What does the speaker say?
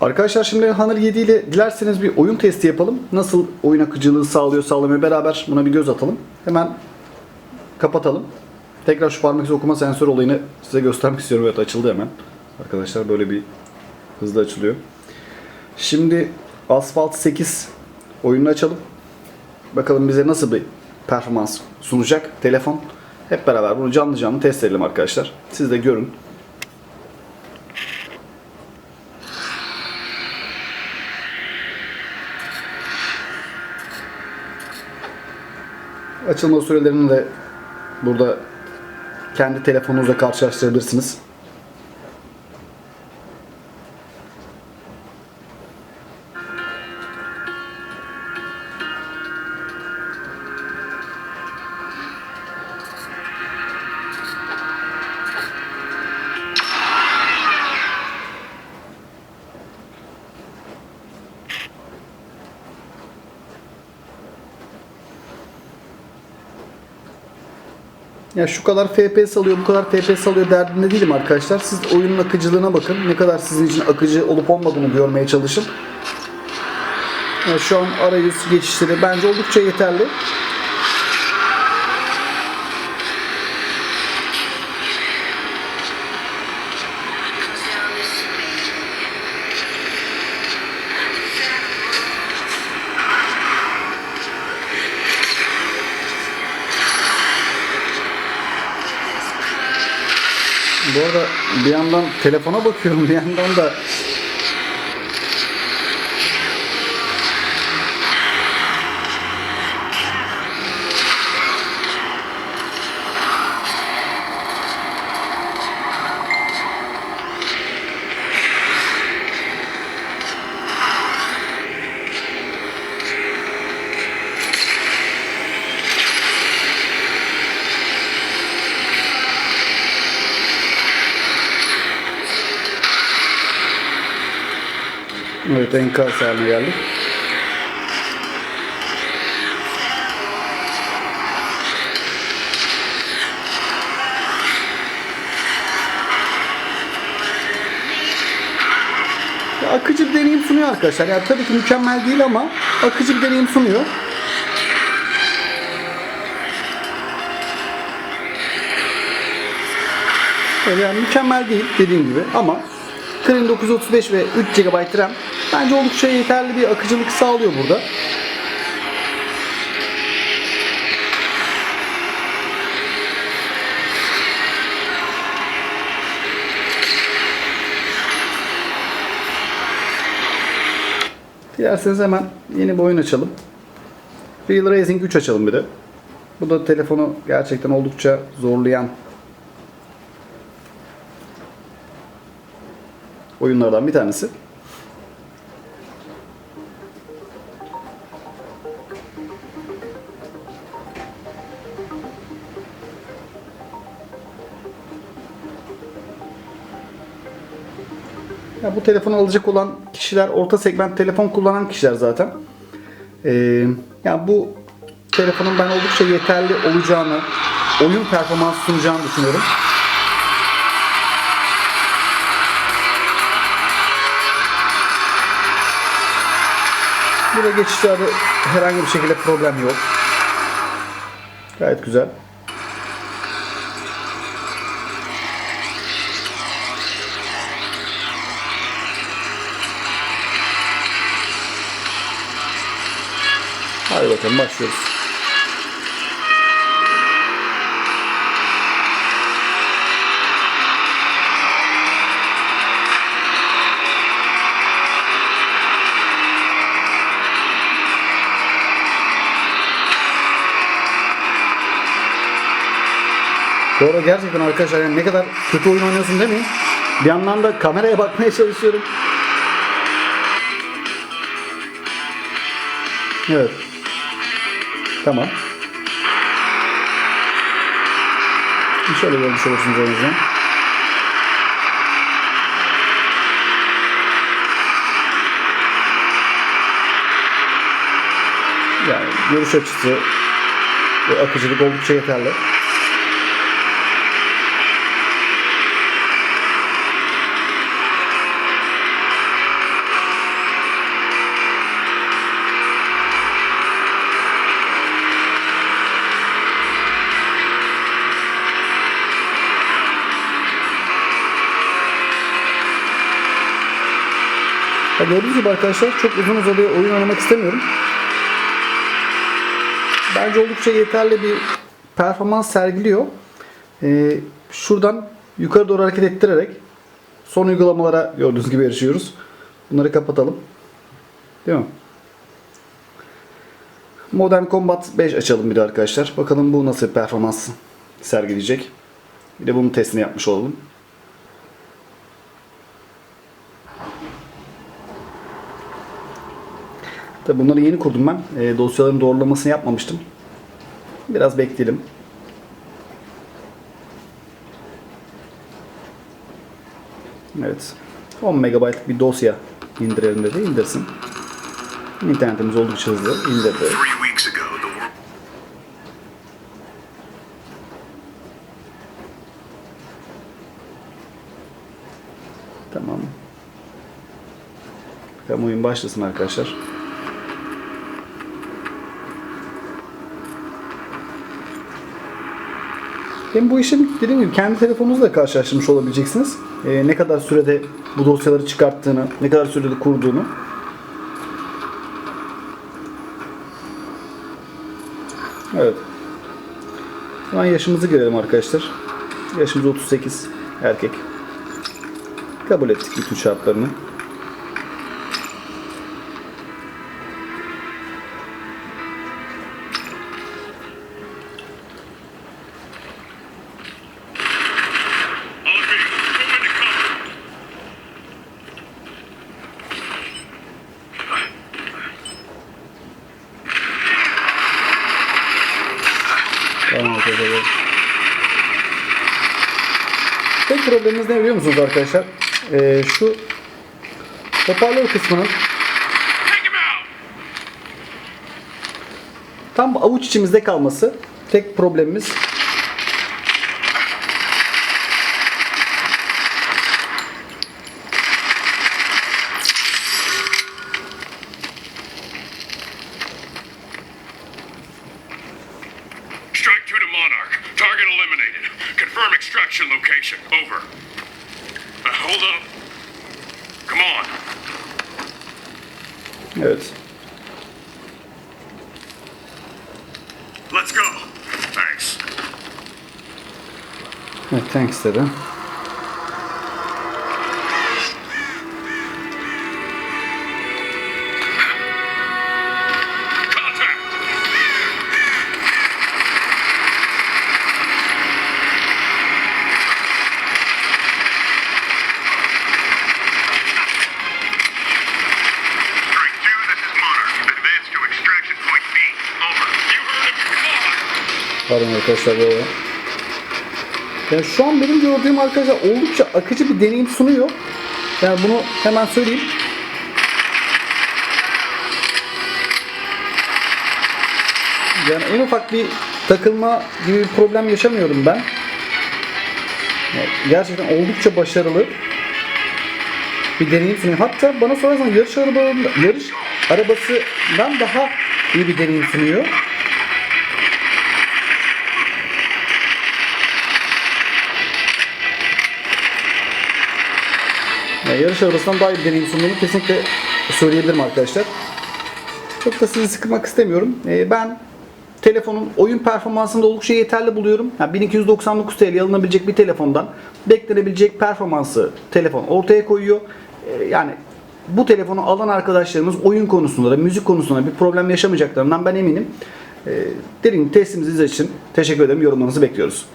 Arkadaşlar şimdi Honor 7 ile dilerseniz bir oyun testi yapalım. Nasıl oyun akıcılığı sağlıyor sağlamıyor beraber buna bir göz atalım. Hemen kapatalım. Tekrar şu parmak izi okuma sensör olayını size göstermek istiyorum. Evet açıldı hemen. Arkadaşlar böyle bir hızlı açılıyor. Şimdi Asphalt 8 oyununu açalım. Bakalım bize nasıl bir performans sunacak telefon. Hep beraber bunu canlı canlı test edelim arkadaşlar. Siz de görün. Açılma sürelerini de burada kendi telefonunuzla karşılaştırabilirsiniz. Ya şu kadar FPS alıyor, bu kadar FPS alıyor derdinde değilim arkadaşlar. Siz oyunun akıcılığına bakın. Ne kadar sizin için akıcı olup olmadığını görmeye çalışın. Ya şu an arayüz geçişleri bence oldukça yeterli. Bu arada bir yandan telefona bakıyorum bir yandan da evet enkaz haline geldik. Akıcı bir deneyim sunuyor arkadaşlar. Yani tabii ki mükemmel değil ama akıcı bir deneyim sunuyor. Yani mükemmel değil dediğim gibi ama Kirin 935 ve 3 GB RAM bence oldukça yeterli bir akıcılık sağlıyor burada. Dilerseniz hemen yeni bir oyun açalım. Real Racing 3 açalım bir de. Bu da telefonu gerçekten oldukça zorlayan oyunlardan bir tanesi. Bu telefonu alacak olan kişiler orta segment telefon kullanan kişiler zaten. Ee, ya bu telefonun ben oldukça yeterli olacağını, oyun performansı sunacağını düşünüyorum. Burada geçişlerde herhangi bir şekilde problem yok. Gayet güzel. Bakalım başlıyoruz. Bu arada gerçekten arkadaşlar yani ne kadar kötü oyun oynuyorsun demeyin. Bir yandan da kameraya bakmaya çalışıyorum. Evet. Tamam. Şöyle görmüş olursunuz en azından. Yani görüş açısı ve akıcılık oldukça yeterli. Gördüğünüz gibi arkadaşlar çok uzun uzadıya oyun oynamak istemiyorum. Bence oldukça yeterli bir performans sergiliyor. Ee, şuradan yukarı doğru hareket ettirerek son uygulamalara gördüğünüz gibi erişiyoruz. Bunları kapatalım. Değil mi? Modern Combat 5 açalım bir de arkadaşlar. Bakalım bu nasıl performans sergileyecek. Bir de bunun testini yapmış olalım. Tabi bunları yeni kurdum ben. E, dosyaların doğrulamasını yapmamıştım. Biraz bekleyelim. Evet. 10 MB bir dosya indirelim dedi. indirsin. İnternetimiz oldukça hızlı. indirdi. Tamam. Bakalım oyun başlasın arkadaşlar. Hem bu işin dediğim gibi kendi telefonunuzla karşılaştırmış olabileceksiniz. Ee, ne kadar sürede bu dosyaları çıkarttığını, ne kadar sürede kurduğunu. Evet. Hemen yaşımızı görelim arkadaşlar. Yaşımız 38. Erkek. Kabul ettik bütün şartlarını. Tamam arkadaşlar. Tek problemimiz ne biliyor musunuz arkadaşlar? Ee, şu hoparlör kısmının tam avuç içimizde kalması tek problemimiz. Confirm extraction location. Over. Uh, hold up. Come on. Evet. Let's go. Thanks. Evet, thanks dedi. Pardon arkadaşlar böyle. Yani şu an benim gördüğüm arkadaşlar oldukça akıcı bir deneyim sunuyor. Yani bunu hemen söyleyeyim. Yani en ufak bir takılma gibi bir problem yaşamıyorum ben. Yani gerçekten oldukça başarılı bir deneyim sunuyor. Hatta bana sorarsan yarış arabalarında, yarış arabasından daha iyi bir deneyim sunuyor. Yani yarış arabasından daha iyi bir deneyim sunduğunu kesinlikle söyleyebilirim arkadaşlar. Çok da sizi sıkmak istemiyorum. Ee, ben telefonun oyun performansını da oldukça yeterli buluyorum. Yani 1299 TL alınabilecek bir telefondan beklenebilecek performansı telefon ortaya koyuyor. Ee, yani bu telefonu alan arkadaşlarımız oyun konusunda da müzik konusunda bir problem yaşamayacaklarından ben eminim. Ee, dediğim izlediğiniz için teşekkür ederim. Yorumlarınızı bekliyoruz.